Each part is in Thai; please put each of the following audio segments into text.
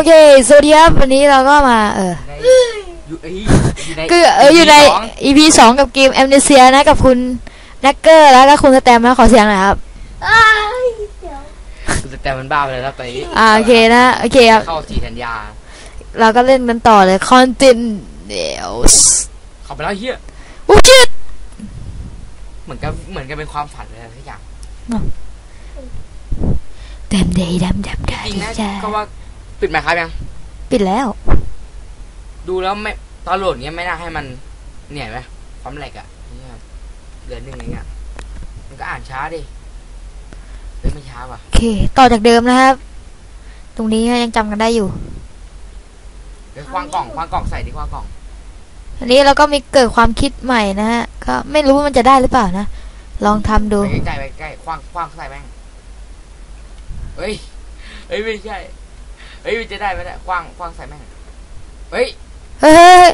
โอเคสวัสดีครับวันนี้เราก็มาเออในอยู่เอ้ยอยู่ในคือเอออยู่ในสง EP สองกับเกม Amnesia นะกับคุณแนกเกอร์แล้วก็คุณสแตมนะขอเสียงหน่อยครับอ้ายเดี๋ยวคือแต่มันบ้าไปแล้วครับตอนนี้อ่าโอเคนะโอเคครับเข้าสีธัญญาเราก็เล่นกันต่อเลย Continuous เข้าไปแล้วเฮียโอ้ชิตเหมือนกับเหมือนกับเป็นความฝันเลยทุกอย่างเต็มเดย์ดำดำดจริงนะจ้าก็ว่า ปิดไหมครับยัง ปิดแล้ว ดูแล้วไม่ตอนโหลดเนี้ยไม่น่าให้มันเหนื่อยไหมความแหลกอะเนี่ยเหลือหนึ่งอย่างเงี้ยมันก็อ่านช้าดิเฮ้ยไม่ช้าว่ะโอเค ต่อจากเดิมนะครับ ตรงนี้ยังจำกันได้อยู่เฮ้ยควางกล่องควางกล่องใส่ดิควางกล่อง อันนี้เราก็มีเกิดความคิดใหม่นะฮะ ก็ไม่รู้ว่ามันจะได้หรือเปล่านะ ลองทำดู ไปใกล้ๆไปใกล้ๆควางควางใส่แม่งเฮ้ยเฮ้ยไม่ใช่ เฮ้ยมันจะได้ไหมเนี่ยควางควางใส่แม่งเฮ้ยเฮ้ยเฮ้ยเฮ้ย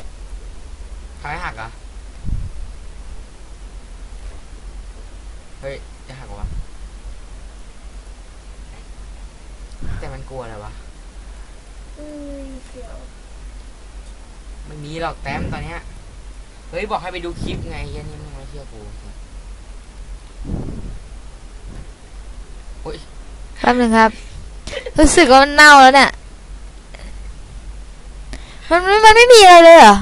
ทำให้หักเหรอเฮ้ยจะหักเหรอวะแต่มันกลัวอะไรวะอืมเดี๋ยวไม่มีหรอกแต้มตอนเนี้ยเฮ้ยบอกให้ไปดูคลิปไงเฮียนี่มึงไม่เชื่อกูแป๊บหนึงครับ รู้สึกว่ามันเน่าแล้วเนี่ยมันมันมันไม่มีอะไรเลยเหรอ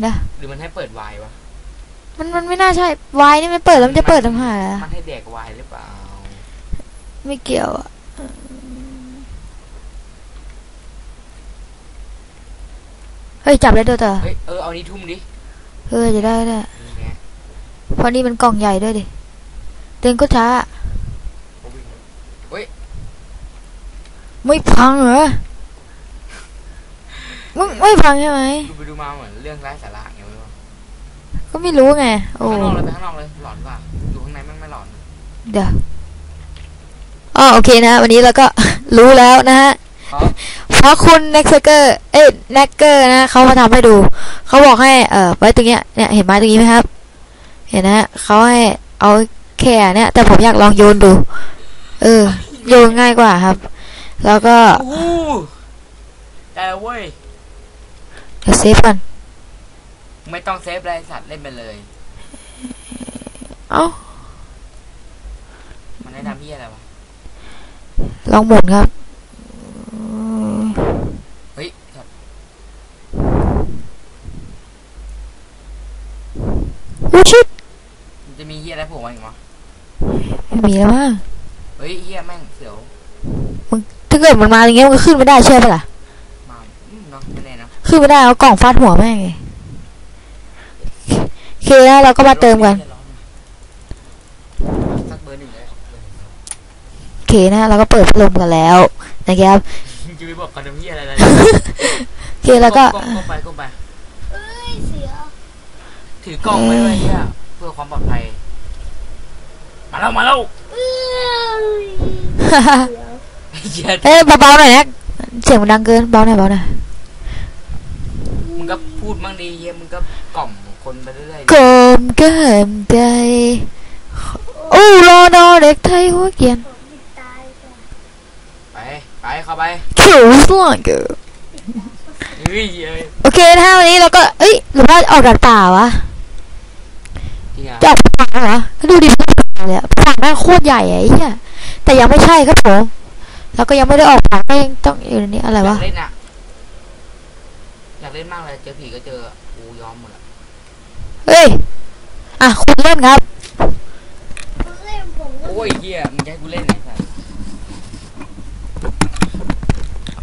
เดี๋ยวหรือมันให้เปิดไวน์วะมันมันไม่น่าใช่วายนี่มันเปิดแล้วมันจะเปิดทำไมล่ะมันให้แดกไวน์หรือเปล่า ไม่เกี่ยวอะเฮ้ย จับได้ด้วยเตอเฮ้ยเออเอานี้ทุ่มดิเออจะได้ได้ นี่ไงเพราะนี่มันกล่องใหญ่ด้วยดิ เดินก็ช้า ไม่พังเหรอไม่ไม่พังใช่ไหมดูไปดูมาเหมือนเรื่องไร้สาระไงไม่รู้ก็ไม่รู้ไง โอ้ข้างนอกเลยไปข้างนอกเลยหลอนกว่าดูข้างในแม่งไม่หลอน เดี๋ยวอ๋อโอเคนะ วันนี้เราก็รู้แล้วนะฮะครับเพราะคุณเน็กเกอร์เอ้ยเน็กเกอร์นะเขามาทำให้ดู เขาบอกให้เอ่อไว้ตรงเนี้ยเนี่ยเห็นไม้ตรงนี้ไหมครับ เห็นนะฮะเขาให้เอาแค่เนี่ยแต่ผมอยากลองโยนดู เออ โยนง่ายกว่าครับ แล้วก็โอ้โหแต่เว้ยเดี๋ยวเซฟก่อนไม่ต้องเซฟเลยสัตว์เล่นไปเลย เอ้า มันได้ทำพี่อะไรวะ ลองหมุนครับ เฮ้ยสัตว์อู้ชิดมันจะมีเฮียอะไรโผล่มาอีกมั้ยไม่มีแล้วมั้งเฮ้ยเฮียแม่งเสียว ถ้าเกิดมันมาอย่างเงี้ยมันก็ขึ้นไม่ได้เชื่อปะล่ะมาอืมเนาะไม่แน่เนาะขึ้นไม่ได้เอากล่องฟาดหัวแม่งไงโอเคนะเราก็มาเติมกันสักเบอร์หนึ่งเลยโอเคนะเราก็เปิดพัดลมกันแล้วนะครับจะไปบอกกันทำเฮียอะไรเลยโอเคแล้วก็ก้มก้มไปก้มไปเอ้ยเสียถือกล้องไว้ด้วยเฮียเพื่อความปลอดภัย มาแล้วมาแล้ว เอ้ย เดี๋ยวเฮียเอ้ยเบาๆหน่อยนะเสียงมันดังเกินเบาหน่อยเบาหน่อยมึงก็พูดบ้างดีเฮียมึงก็กล่อมคนไปเรื่อยๆกลมเกินใจโอ้รอนอเด็กไทยหัวเกรียนผมติดตายก่อนไปไปเข้าไปคิวสลองเกอร์เฮ้ยเฮ้ยโอเคนะวันนี้เราก็เอ้ยหรือว่าออกดัดป่าวะจริงอะจะออกป่าเหรอก็ดูดิป่าเลยอะป่าแม่งโคตรใหญ่อะไอ้เหี้ยแต่ยังไม่ใช่ครับผม แล้วก็ยังไม่ได้ออกป่าก็ยังต้องอยู่ในนี้อะไระอยาวกเล่นอะอยากเล่นมากเลยเจอผีก็เจอกูยอมหมดละเฮ้ย อะคุณเล่นครับผมเล่นผมก็โอ้ยเฮียมึงจะให้กูเล่นไหนสัส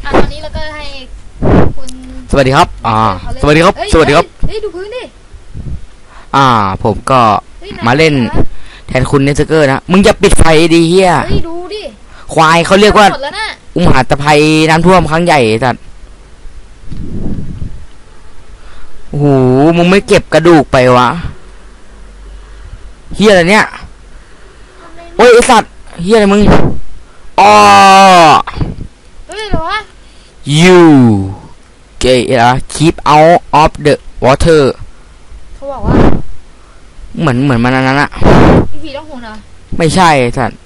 อะตอนนี้เราก็ให้คุณสวัสดีครับ อ่าสวัสดีครับสวัสดีครับเฮ้ยดูพื้นดิอ่า ผมก็ฮ้ยมาเล่น แทนคุณเนสเกอร์นะ มึงอย่าปิดไฟดีเฮีย เฮ้ยดูดิ ควายเขาเรียกว่า หมดแล้วนะอุมหาตภัยน้ำท่วมครั้งใหญ่สัตว์โอ้โหมึงไม่เก็บกระดูกไปวะเฮียอะไรเนี่ยโอ้ยไอสัตว์เฮียอะไรมึงอ๋อเฮ้ยเหรอวะ you get uh, keep out of the water เขาบอกว่า เหมือนเหมือนมันอันนั้นอะพี่ผีต้องหุ่นเหรอ ไม่ใช่สัตว์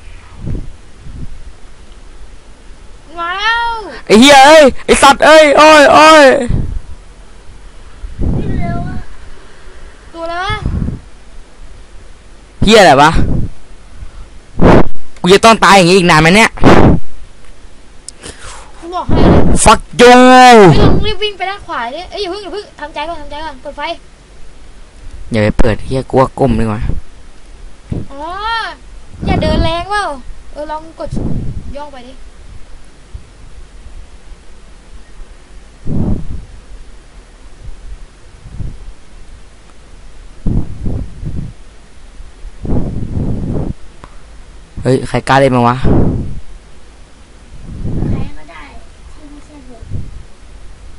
มาแล้วไอ้เหี้ยเอ้ยไอ้สัตว์เอ้ยโอ้ยโอ้ยวิ่งเร็วอะตัวแล้วะเหี้ยอะไรวะกูจะต้องตายอย่างงี้อีกนานไหมเนี่ย กูบอกให้เลย fuck you เฮ้ยลองรีบวิ่งไปด้านขวาดิเอ้ยอย่าเพิ่งอย่าเพิ่งทำใจก่อนทำใจก่อนเปิดไฟ อย่าไปเปิดเหี้ยกูว่าก้มดีกว่าอ๋อ อย่าเดินแรงเปล่าเออลองกดย่องไปดิ เฮ้ย ใครกล้าเล่นมาวะ ใครก็ได้ที่ไม่ใช่ผม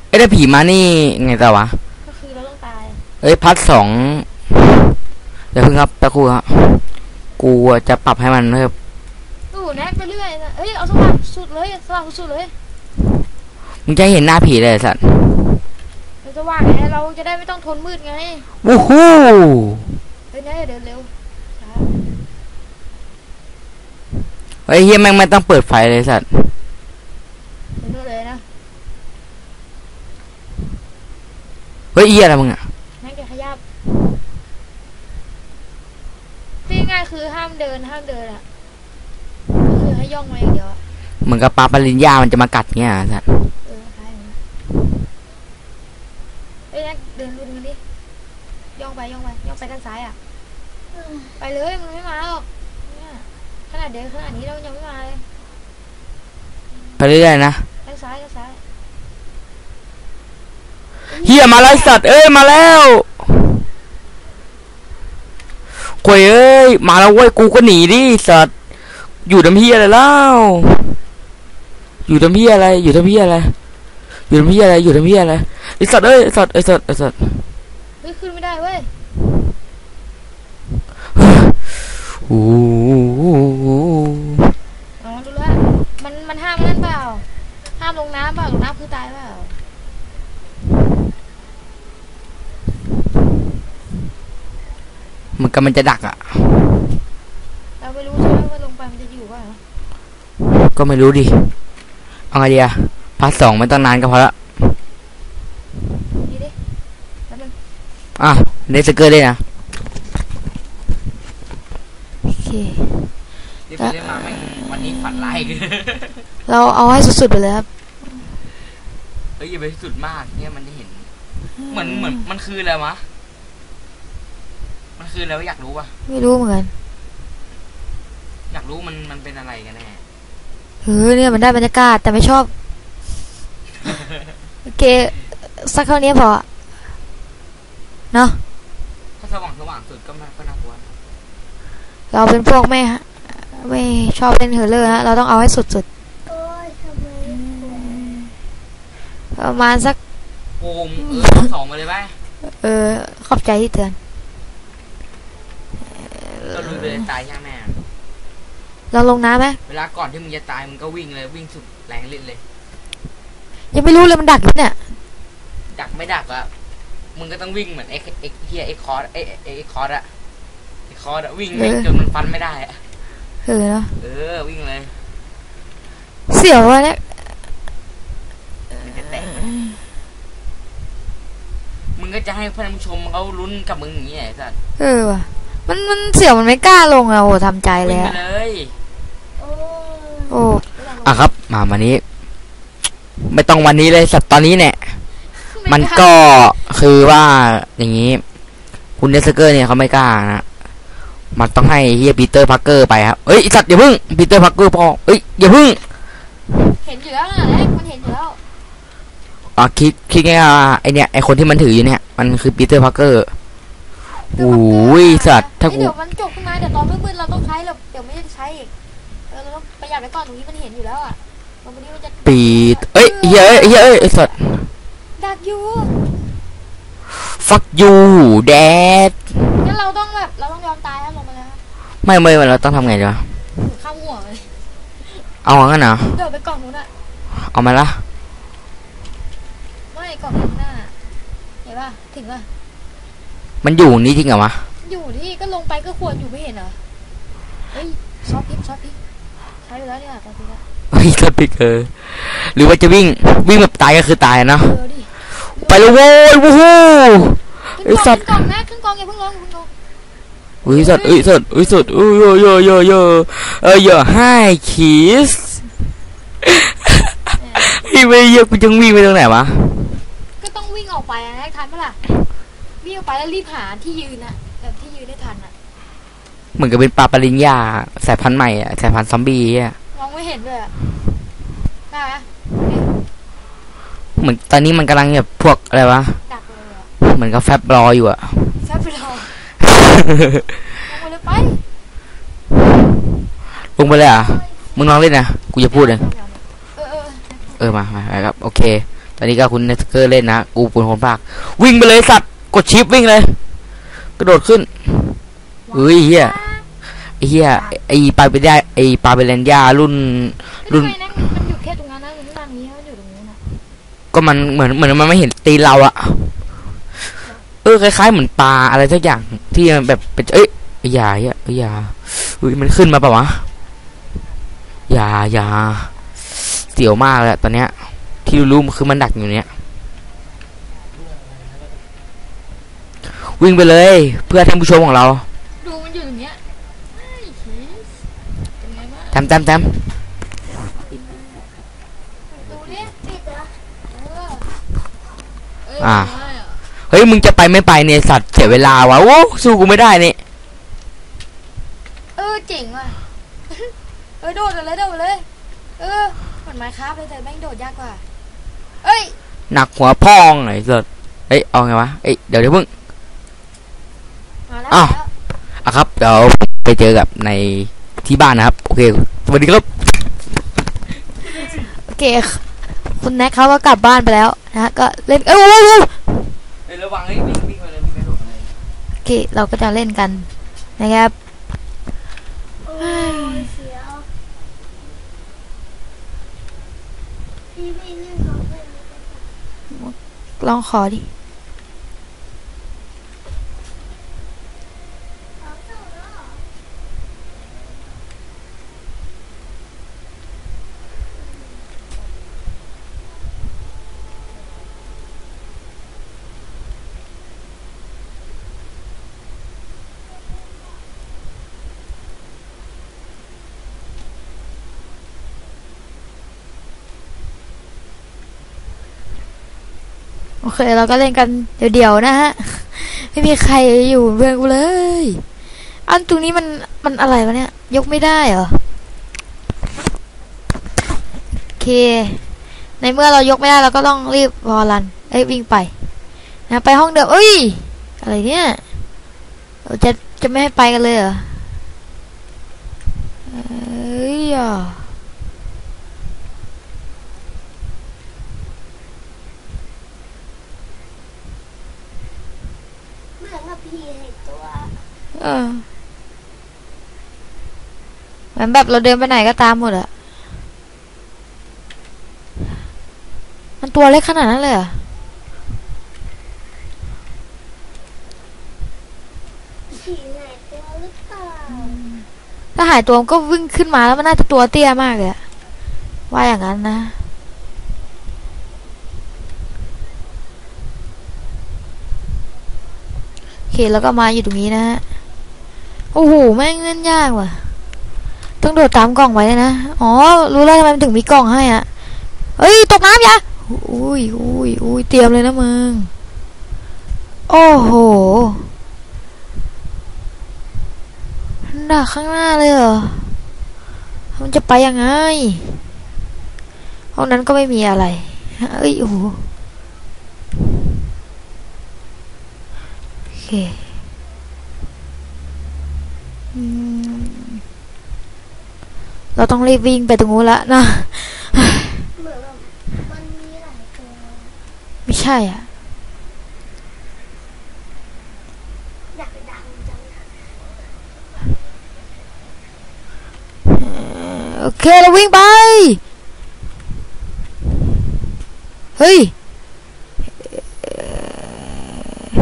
เอ้ยถ้าผีมานี่ไงต่อวะ ก็คือเราต้องตายเอ้ยพัดสองเดี๋ยวเพิ่งครับตะครู่ครับกูจะปรับให้มันเพิ่มโอ้โหแนกไปเรื่อยนะเอ้ยเอาสว่างสุดเลยสว่างสุดเลยมึงจะเห็นหน้าผีเลยไอ้สัตว์เราสว่างไงเราจะได้ไม่ต้องทนมืดไงวู้ฮู้เฮ้ยนายอย่าเดินเร็วช้า เฮ้ยเฮียแม่งไม่ต้องเปิดไฟเลยไอ้สัตว์เดินเลยนะเฮ้ยเฮียอะไรมึงอะแนกอย่าขยับที่ง่ายคือห้ามเดินห้ามเดินอะก็คือให้ย่องมาอย่างเดียวอะเหมือนกับปลาปริญญามันจะมากัดเงี้ยไอ้สัตว์เออคล้ายอย่างนั้นเอ้ยแนกเดินรุนกันดิย่องไปย่องไปย่องไปด้านซ้ายอะเออไปเลยมันไม่มาหรอกเนี่ยข นาดเดินขนาดนี้เรายังไม่มาเลยไปเรื่อยๆนะด้านซ้ายด้านซ้ายเฮียมาแล้วไอ้สัตว์เอ้ยมาแล้วกวยเอ้ยมาแล้วเว้ยกูก็หนีดิสัตว์อยู่ทำเฮียอะไรเล่าอยู่ทำเฮียอะไร อยู่ทำเฮียอะไรอยู่ทำเฮียอะไรอยู่ทำเฮียอะไรไอสัตว์เอ้ยไอสัตว์ไอสัตว์ไอสัตว์เฮ้ยขึ้นไม่ได้เว้ย โอ้โหอ๋อดูแล้วมันมันห้ามนั่นเปล่า ห้ามลงน้ำเปล่าลงน้ำคือตายเปล่ามันก็มันจะดักอะ เราไม่รู้ใช่ไหมว่าลงไปมันจะอยู่เปล่าก็ไม่รู้ดิ เอาไงดีอะพาร์ทสองไม่ต้องนานก็พอละดีดิแป๊บนึงอะเนสเกอร์ได้วยนะ โอเคเดี๋ยวเล่นมาแม่งวันนี้ฝันร้ายเราเอาให้สุดๆไปเลยครับ เฮ้ยอย่าไปสุดมากเนี่ยมันจะเห็น เหมือนเหมือนมันคืออะไรวะมันคืออะไรวะอยากรู้ป่ะไม่รู้เหมือนกันอยากรู้มันมันเป็นอะไรกันแน่เฮ้ยเนี่ยมันได้บรรยากาศแต่ไม่ชอบโอเคสักเท่านี้พอเนาะถ้าสว่างสว่างสุดก็ไม่ก็น่ากลัวนะ เราเป็นพวกไม่ฮะไม่ชอบเล่นเฮอร์เลอร์ฮะ เราต้องเอาให้สุดโอ้ยทำไมๆประมาณสักโกงเออสองมาเลยไหมเออ ขอบใจที่เตือนก็รู้เลยตายย่างแม่เราลงน้ำไหมเวลาก่อนที่มึงจะตายมึงก็วิ่งเลยวิ่งสุดแรงเล่นเลย ยังไม่รู้เลยมันดักอยู่เนี่ย ดักไม่ดักอะมึงก็ต้องวิ่งเหมือนเอ็กเอ็กเฮียเอ็กคอร์เอ็กเอ็กคอร์อะ เอ็กคอร์อะวิ่งแม่งเออ จนมันฟันไม่ได้อะเออเนาะเออ วิ่งเลย เสียววะเนี่ยมันจะแตกมึงก็จะให้เพื่อนผู้ชมเขาลุ้นกับมึงอย่างนี้ไอ้สัสเออว่ะมันมันเสียวมันไม่กล้าลงอะโอ้ทำใจเลวิ่ยงไปอะเลยโอ้ยโอ้อะครับ มาวันนี้ ไม่ต้องวันนี้เลยสัตว์ตอนนี้เนี่ย มันก็คือว่าอย่างนี้ คุณเนสเกอร์เนี่ยเขาไม่กล้านะ มันต้องให้เฮียปีเตอร์พักเกอร์ไปครับเอ้ยไอ้สัตว์อย่าพึ่งปีเตอร์พักเกอร์พอเอ้ยอย่าพึ่ง เห็นอยู่แล้วนะเล็กมันเห็นอยู่แล้วอะคิดคิดง่ายๆว่าไอเนี่ยไอคนที่มันถืออยู่เนี่ยมันคือปีเตอร์พักเกอร์โอ้ยสัตว์ถ้ากูเดี๋ยวมันจบขึ้นมาเดี๋ยวตอนมืดๆเราต้องใช้เราเดี๋ยวไม่ได้ใช้อีกเออเราต้องประหยัดไว้ก่อนตรงนี้มันเห็นอยู่แล้วอะตรงนี้มันจะปีดเอ้ยเฮียเอ้ยเฮียเอ้ยไอสัตว์ดักอยู่ fuck you dad งั้นเราต้องแบบเราต้องยอมตายแล้วลงมาแล้ว ไม่ไม่เราต้องทำไงดีวะข้ามหัวเลยเอางั้นเหรอเดี๋ยวไปกล่องนู้นอะเอามาละไม่กล่องข้างหน้าเห็นป่ะถึงป่ะมันอยู่นี่จริงเหรอวะอยู่ที่ก็ลงไปก็ควรอยู่ไม่เห็นเหรอเฮ้ยซอฟพริกซอฟพริกใช้ไปแล้วเนี่ยตอนนี้ละวิ่งสปิเกอร์หรือว่าจะวิ่งวิ่งแบบตายก็คือตายอะเนาะเออดิไปเลยโว้ยวู้ฮู้ไอ้ขึ้นกสัล่อตงว์ขึ้นกล่องนะขึ้นกล่องอย่าเพิ่งลงอย่าเพิ่งลง เฮ้ยสัตว์เอ้ยสัตว์เอ้ยสัตว์เอ้ยเยอะเยอะเยอะเยอะเออเยอะให้คิสวิ่งไปเยอะกูจะวิ่งไปตรงไหนวะก็ต้องวิ่งออกไปอะนะทันปะล่ะวิ่งออกไปแล้วรีบหาที่ยืนอะแบบที่ยืนได้ทันอะเหมือนกับเป็นปลาปริญญาสายพันธุ์ใหม่อะสายพันธุ์ซอมบี้อะมองไม่เห็นเลยอะได้ไหมเหมือนตอนนี้มันกำลังแบบพวกอะไรวะดักเลยอะเหมือนกับแฟบรออยู่อะแฟบไปลอง ลงมาเลยไปลงไปเลยอะมึงลองเล่นนะกูจะพูดเลยเออเออเออมามาไปครับโอเค ตอนนี้ก็คุณเนสเกอร์เล่นนะกูเป็นคนภาควิ่งไปเลยสัตว์กดชิปวิ่งเลย กระโดดขึ้นเฮ้ยเฮียไอ้เฮียไอ้ปลาไปได้ไอ้ปลาไปเรนยารุ่นรุ่รุ่นนนะมันอยู่แค่ตรงนั้นนะมันไม่ทางนี้มันอยู่ตรงนู้นนะก็มันเหมือนเหมือนมันไม่เห็นตีนเราอะ เออคล้ายๆเหมือนปลาอะไรสักอย่างที่มันแบบเป็นเอ้ยอย่าเฮียเอ้ยอย่าเฮ้ยมันขึ้นมาปะวะอย่าอย่าเสียวมากเลยอะตอนเนี้ย ที่รู้ๆคือมันดักอยู่เนี้ยวิ่งไปเลย เพื่อท่านผู้ชมของเราดูมันอยู่อย่างเงี้ยไอ้ชีสเป็นไงบ้างแต้มแต้มแต้มดูดิปิดเหรอเออเอ้ยอ่าได้อะ เฮ้ยมึงจะไปไม่ไปเนี่ยสัตว์เสียเวลาวะโอ้สู้กูไม่ได้นี่เออเจ๋งว่ะเออโดดเลยโดดเลย เออเหมือนไม้คราฟเลยแต่แม่งโดดยากกว่าเอ้ยหนักหัวพองไอ้สัตว์เอ้ยเอาไงวะเอ้ยเดี๋ยวเดี๋ยวเพิ่งมาแล้วอ้าวมาแล้วอะครับเดี๋ยวไปเจอกับในที่บ้านนะครับโอเคสวัสดีครับโอเคคุณแน็กเขาก็กลับบ้านไปแล้วนะฮะก็เล่นเอ้ย ดี๋ยวระวังให้วิ่งวิ่งไปเลยวิ่งไปเลยโอเคเราก็จะเล่นกันนะครับโอ้ยเสียวพี่ไม่เล่นเขาเป็นลองขอดิ เขาเจ้าเหรอ โอ เคเราก็เล่นกันเดี๋ยวๆนะฮะ ไม่มีใครอยู่เป็นเพื่อนกูเลย อันตรงนี้มันมันอะไรวะเนี่ย ยกไม่ได้เหรอโอเค ในเมื่อเรายกไม่ได้เราก็ต้องรีบวอลันเอ้ยวิ่งไป นะไปห้องเดิมเอ้ย อะไรเนี่ยเราจะจะไม่ให้ไปกันเลยเหรอเอ้ยอะ เหมือนกับพี่เห็นตัว เออเหมือนแบบเราเดินไปไหนก็ตามหมดอะมันตัวเล็กขนาดนั้นเลยเหรอผีไหนตัวหรือเปล่าถ้าหายตัวมันก็วิ่งขึ้นมาแล้วมันน่าจะตัวเตี้ยมากเลยอะว่าอย่างนั้นนะโอเคแล้วก็มาอยู่ตรงนี้นะฮะ โอ้โหแม่งเล่นยากว่ะ ต้องโดดตามกล่องไว้เลยนะ อ๋อ รู้แล้วทำไมมันถึงมีกล่องให้อะเฮ้ย ตกน้ำย่าอุ้ยอุ้ยอุ้ยเตรียมเลยนะมึง โอ้โหดักข้างหน้าเลยเหรอ มันจะไปยังไงห้องนั้นก็ไม่มีอะไร เอ้ย โอ้โหโอเค เราต้องรีบวิ่งไปตรงนู้นละนะเหมือนแบบมันมีหลายตัวไม่ใช่อะอยากดังจังโอเคเราวิ่งไป เฮ้ยเอ่อ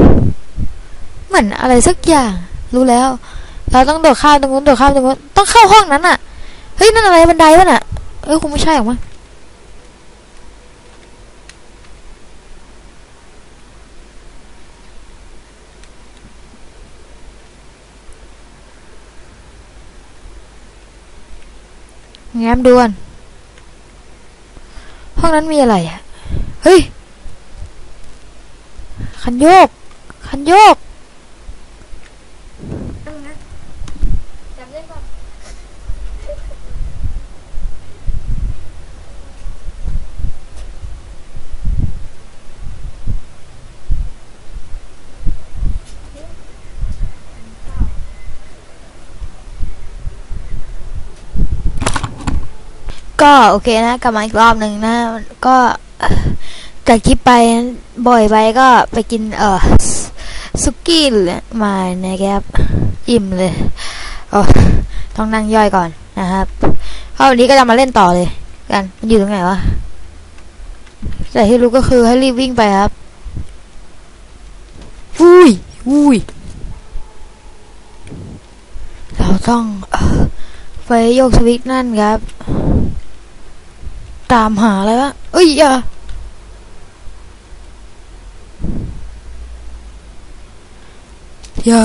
เหมือนอะไรสักอย่าง รู้แล้ว เราต้องโดดข้ามตรงนู้นโดดข้ามตรงนู้นต้องเข้าห้องนั้นอะเฮ้ยนั่นอะไรบันไดวะน่ะเอ้ยคงไม่ใช่หรอกมั้งแง้มดวนห้องนั้นมีอะไรอะ เฮ้ย คันโยก คันโยก จำได้ก่อน ก็โอเคนะกลับมาอีกรอบหนึ่งนะ ก็เอ่อจากคลิปไปบ่อยไปก็ไปกินเอ่อสสุกี้มานะครับอิ่มเลยโอ้ต้องนั่งย่อยก่อนนะครับก็วันนี้ก็จะมาเล่นต่อเลย กันมันอยู่ตรงไหนวะแต่ที่รู้ก็คือให้รีบวิ่งไปครับอุ้ยอุ้ยเราต้องเอ่อไปโยกสวิตช์นั่นครับ ตามหาอะไรวะเอ้ยอย่าอย่า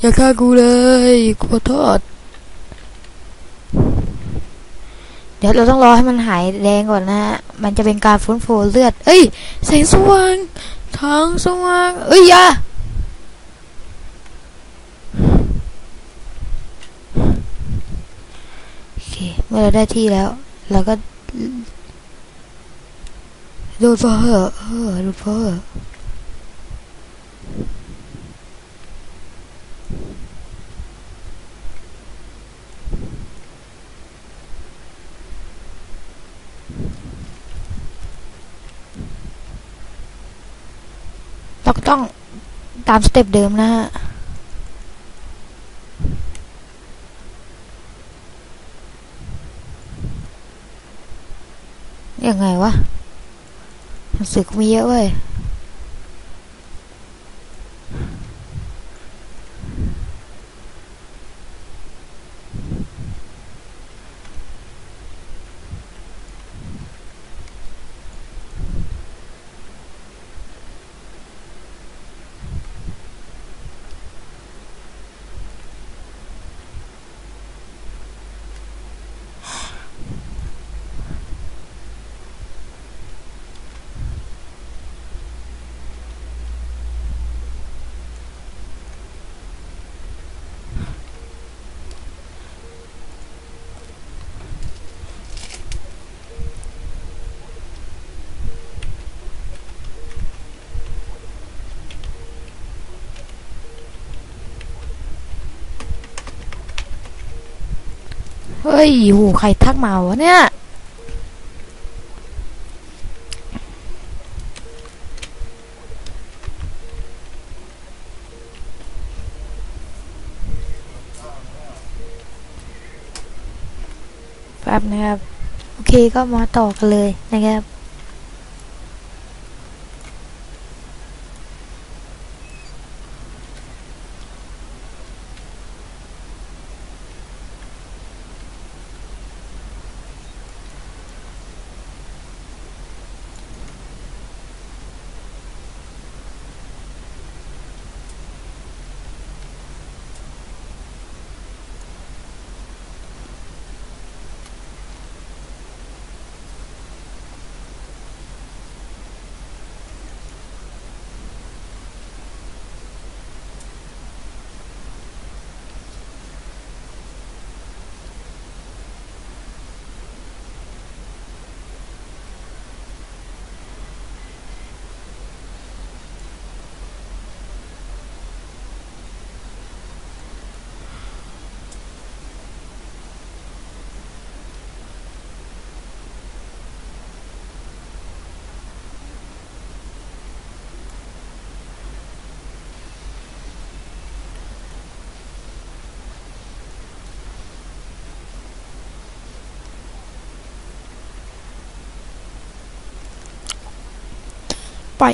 อย่าฆ่ากูเลยกูขอโทษเดี๋ยวเราต้องรอให้มันหายแดงก่อนนะฮะ มันจะเป็นการฟื้นฟูเลือด เอ้ย แสงสว่าง ทางสว่าง เอ้ยอย่าโอเค เมื่อเราได้ที่แล้ว เราก็ โดนฟ้าเหอะเออโดนฟ้าเหอะเราต้องตามสเต็ปเดิมนะฮะ ยังไงวะหนังสือก็มีเยอะเว้ย เฮ้ยโหใครทักมาวะเนี่ย แป๊บนะครับ โอเคก็มาต่อกันเลยนะครับ ไป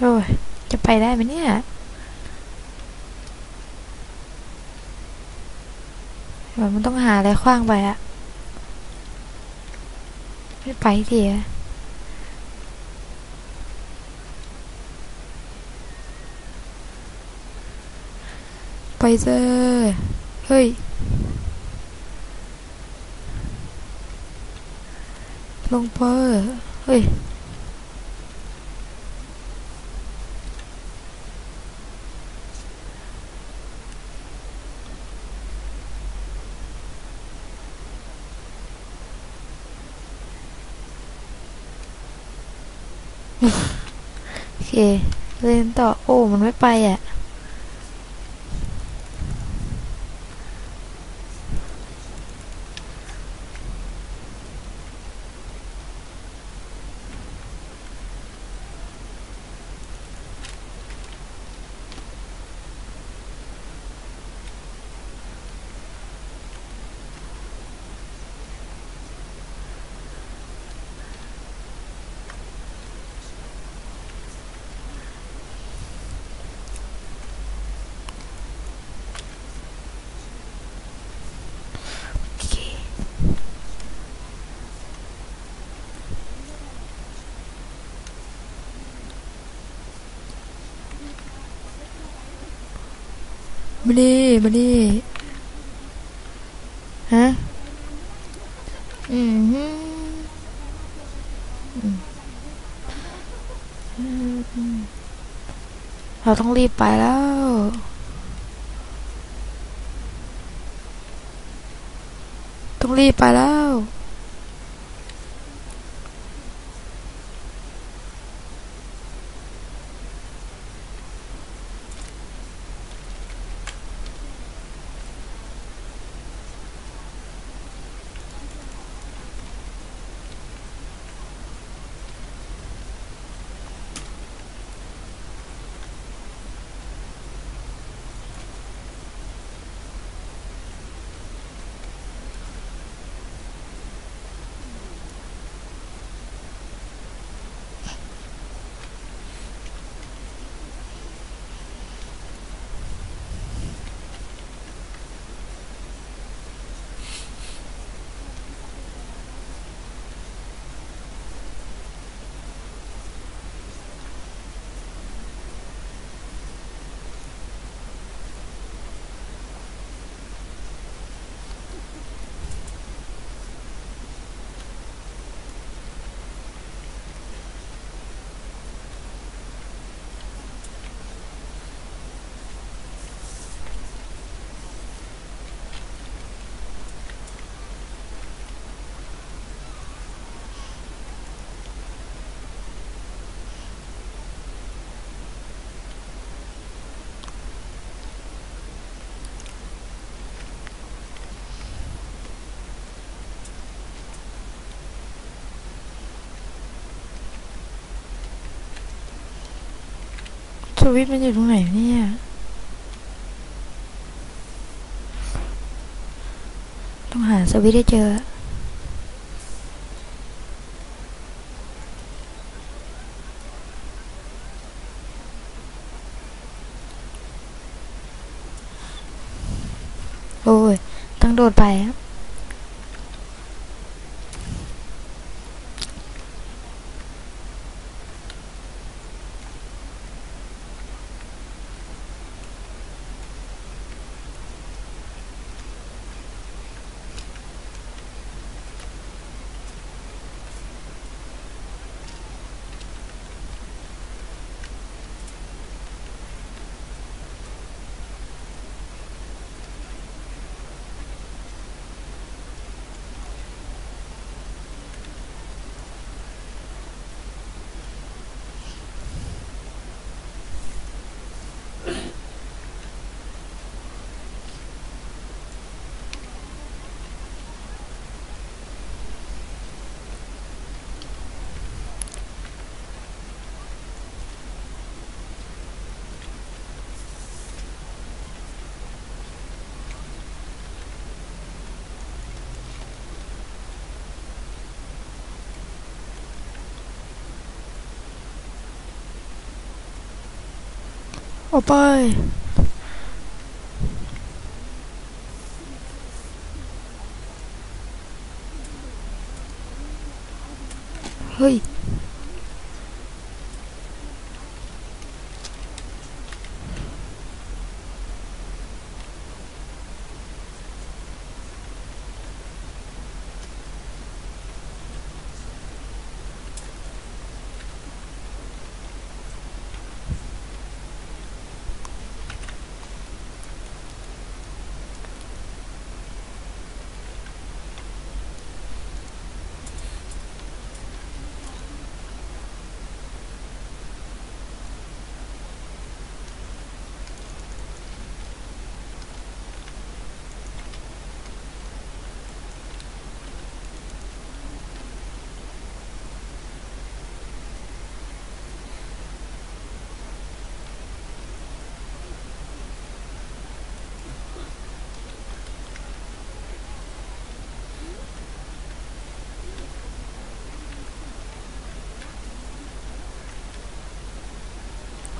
โอ้ย จะไปได้ไหมเนี่ยเหมือนมันต้องหาอะไรขว้างไปอะไม่ไปทีอะไปเจอเฮ้ย ลงไปเฮ้ย โอเค เล่นต่อ โอ้ มันไม่ไปอะ มาดิมาดิฮะ อืมฮึอืออืมเราต้องรีบไปแล้วต้องรีบไปแล้ว ส วิตช์มันอยู่ตรงไหนเนี่ยต้องหาสวิตให้เจอโอ้ยต้องโดดไปครับ ออกไปเฮ้ย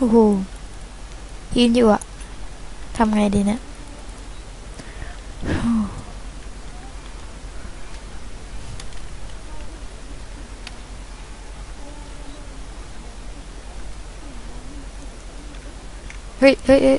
โอ้โหยืนอยู่อะทำไงดีเนะเฮ้ยเฮ้ยเฮ้ย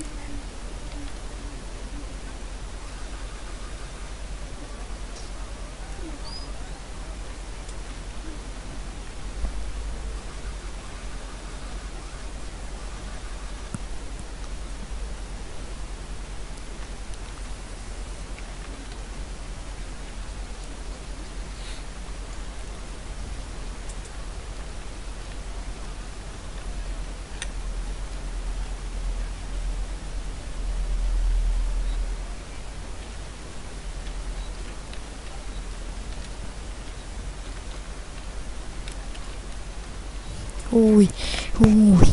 อุ้ยอุ้ย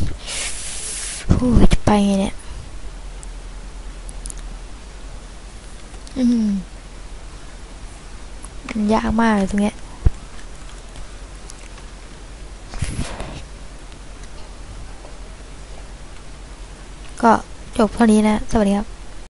อุ้ยจะไปไงเนี่ย อืมมันยากมากเลยตรงเนี้ยก็จบเท่านี้นะ สวัสดีครับ